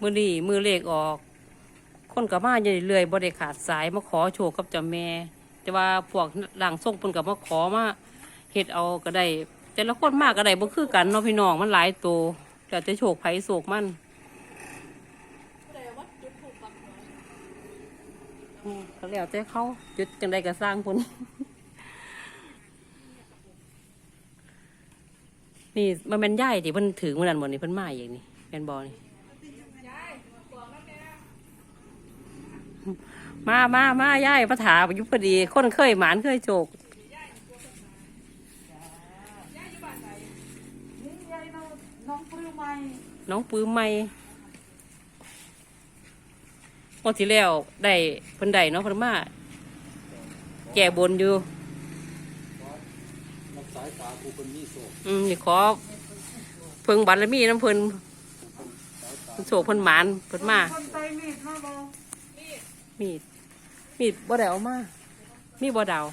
มือนี่มือเลขออก คนกับมาอยู่เรื่อยๆบ่ได้ขาดสายมาขอโชคกับเจ้าแม่ แต่ว่าพวกหลังส่งเพิ่นกับมาขอมาเฮ็ดเอาก็ได้ แต่ละคนมากก็ได้บ่คือกันเนาะพี่น้องมันหลายตัวแต่จะโชคไผโศกมันอืมก็แล้วแต่เขาจุดจังใดก็สร้างพุ่นนี่มันเป็นย่ายที่เพิ่นถือมันนั่นหมดนี่เพิ่นมาอย่างนี้เป็นบอนี่ มามามาย่ายมาถาอยู่พอดีคนเคยหมานเคยโจกน้องปื้มไหม่งวดที่แล้วได้เพิ่นได้เนาะเพิ่นมาแก่บนอยู่สายตาผู้คนมีโศกอืมนี่ขอเพิ่งบัตรและมีน้ำเพิ่นโศกเพิ่นหมานเพิ่นมาคนใจมีดมาบอก มีด มีดบ่ได้เอามา มีบ่ดาว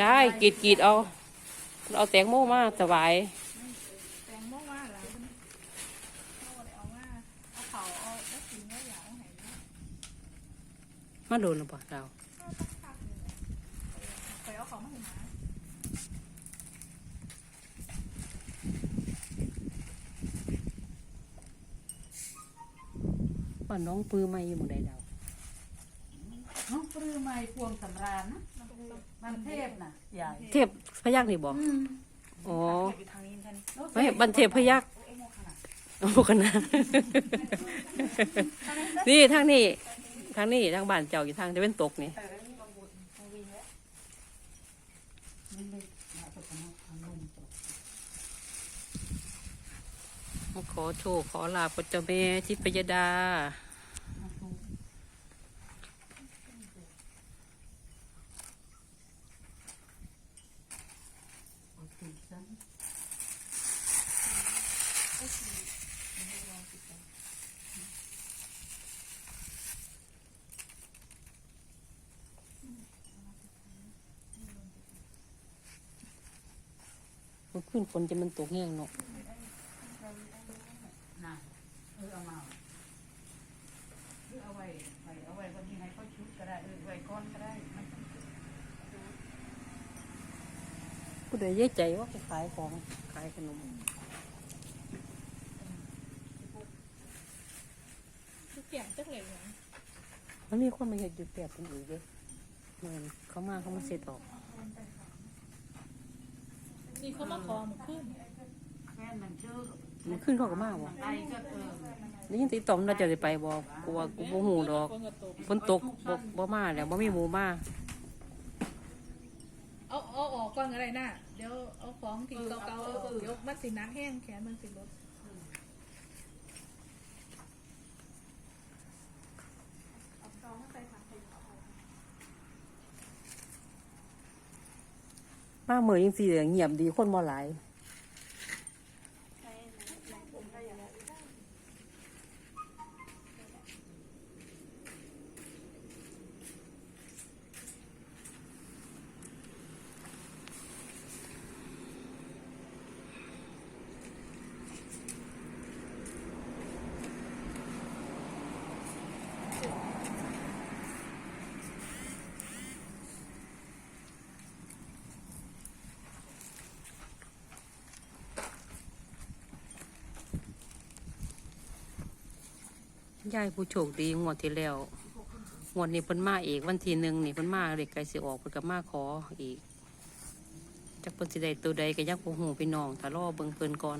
ได้กรีดกรีดเอา เอาแตงโมมาสบายแตงโมว่าแล้วโมได้เอามาเอาเขาเอาแล้วกินแล้วอยากเอาให้ มาโดนหรือเปล่าดาวไปเอาเขามาให้หมาว่าน้องปื้อไม่อยู่หมองใดดาวน้องปลื้มไหมพวงสำราญนะมันเทพน่ะใหญ่เทพพยักนี่บอกอ๋ออยู่ทางนี้ท่านไม่บันเทพพยักโอ้กันนะนี่ทางนี้ ทางนี้ทางบ้านเจ้าอยู่ทางตะเวนตกนี่มาขอโชคขอลาบกับเจ้าแม่ทิพยดา มันขึ้นฝนจะมันตกแห้งเนาะน่ะเออเอามาหรือเอาไว้ไว้เอาไว้วันนี้ให้เขาชุดก็ได้เออไว้ก้อนก็ได้มันผู้ใดเย่ใจว่าไปขายของขายขนมคือเกี่ยงจักเลยเหรอมันมีคนมาเห็ดอยู่แบบเป็นอีกเด้เหมือนเขามาเขามาเสร็จออก นี่เขามาขอหมูขึ้นแค่มันชื่อมันขึ้นเขาก็มาบ่ไตก็เออได้ยินติดต่อมเราจะได้ไปบ่กูว่ากูบ่หูดอกคนกระตกฝนตกบ่บ่มาแล้วบ่มีหมูมาเอาเอาออกก่อนอะไรน่ะเดี๋ยวเอาของที่เก่าๆเอาออกเดี๋ยวมันสินักแห้งแขนมันสิลด มาเหมือนยังสีเงียบดีคนบ่หลาย ยายผู้โชคดีงวดที่แล้วงวดนี้เพิ่นมาอีกวันที่หนึ่งนี่เพิ่นมาเด็กไก่สิออกเพิ่นก็มาขออีกจากเพิ่นสิได้ตัวใดก็ยักบ่ฮู้พี่น้องถ้ารอเบิ่งเพิ่นก่อน